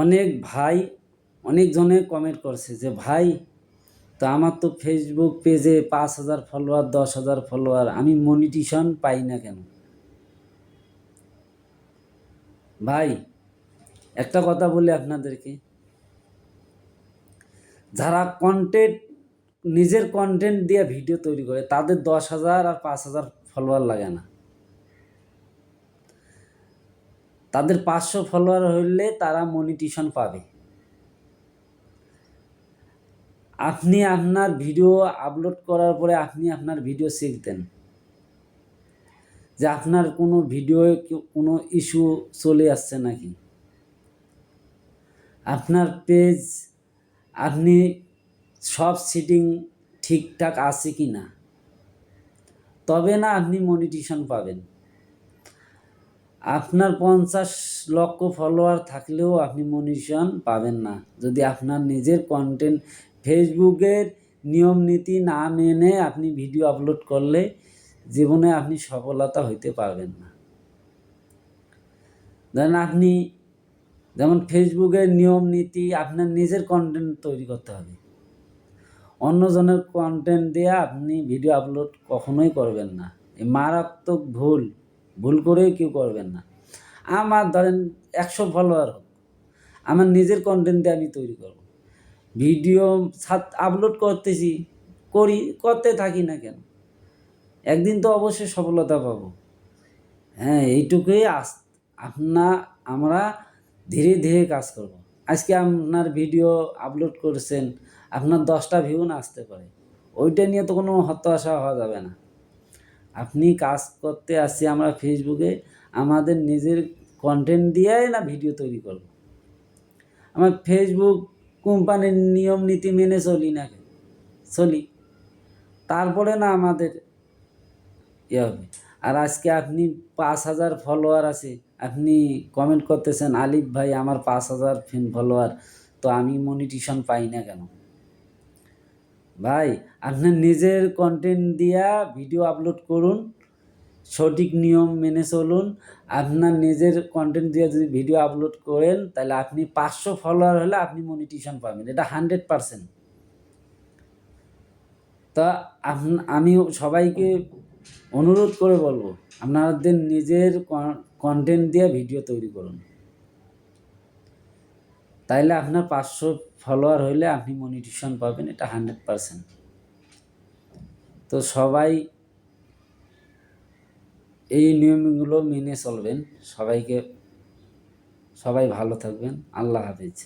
অনেক ভাই অনেকজনে কমেন্ট করছে যে, ভাই, তো আমার তো ফেসবুক পেজে পাঁচ হাজার ফলোয়ার দশ হাজার ফলোয়ার আমি মনিটিশন পাই না কেন? ভাই, একটা কথা বলি আপনাদেরকে। যারা কন্টেন্ট নিজের কন্টেন্ট দিয়ে ভিডিও তৈরি করে, তাদের দশ হাজার আর পাঁচ হাজার ফলোয়ার লাগে না। তাদের পাঁচশো ফলোয়ার হইলে তারা মনিটিশন পাবে। আপনি আপনার ভিডিও আপলোড করার পরে আপনি আপনার ভিডিও শিখতেন। যে আপনার কোনো ভিডিওয়ে কেউ- কোনো ইস্যু চলে আসছে নাকি? আপনার পেজ আপনি সব সিটিং ঠিকঠাক আছে কি না তবে না আপনি মনিটিশন পাবেন। আপনার পঞ্চাশ লক্ষ ফলোয়ার থাকলেও আপনি মনিটিশন পাবেন না। যদি আপনার নিজের কন্টেন্ট ফেসবুকের নিয়ম নীতি না মেনে আপনি ভিডিও আপলোড করলে জীবনে আপনি সফলতা হইতে পারবেন না। ধরেন আপনি যেমন ফেসবুকের নিয়ম নীতি আপনার নিজের কন্টেন্ট তৈরি করতে হবে। অন্যজনের কন্টেন্ট দিয়ে আপনি ভিডিও আপলোড কখনোই করবেন না। এই মারাত্মক ভুল ভুল করেই কেউ করবেন না। আমার ধরেন একশো ফলোয়ার হোক, আমার নিজের কন্টেন্ট দিয়ে আমি তৈরি করব। ভিডিও সাত আপলোড করতেছি, করি, করতে থাকি না কেন? একদিন তো অবশ্যই সফলতা পাবো। হ্যাঁ এইটুকুই আস, আপনা, আমরা ধীরে ধীরে কাজ করব। আজকে আপনার ভিডিও আপলোড করেছেন, আপনার দশটা ভিউ না আসতে পারে। ওইটা নিয়ে তো কোনো হতাশা হওয়া যাবে না। আপনি কাজ করতে আসছি আমরা ফেসবুকে, আমাদের নিজের কন্টেন্ট দিয়েই না ভিডিও তৈরি করব? আমার ফেসবুক কোম্পানির নিয়ম নীতি মেনে চলি না কেন? চলি। তারপরে না আমাদের ইয়ে হবে। আর আজকে আপনি পাঁচ হাজার ফলোয়ার আছে, আপনি কমেন্ট করতেছেন, আলিফ ভাই আমার পাঁচ হাজার ফেন ফলোয়ার তো আমি মনিটিশন পাই না কেন? ভাই আপনার নিজের কন্টেন্ট দিয়া ভিডিও আপলোড করুন, সঠিক নিয়ম মেনে চলুন। আপনার নিজের কন্টেন্ট দিয়ে যদি ভিডিও আপলোড করেন, তাহলে আপনি পাঁচশো ফলোয়ার হলে আপনি মনিটিশন পাবেন। এটা হান্ড্রেড পারসেন্ট তা আমি সবাইকে অনুরোধ করে বলব, আপনাদের নিজের কন্টেন্ট দিয়ে ভিডিও তৈরি করুন। তাইলে আপনার পাঁচশো ফলোয়ার হইলে আপনি মনিটেশন পাবেন, এটা হান্ড্রেড পারসেন্ট তো সবাই এই নিয়মগুলো মেনে চলবেন। সবাইকে, সবাই ভালো থাকবেন। আল্লাহ হাফিজ।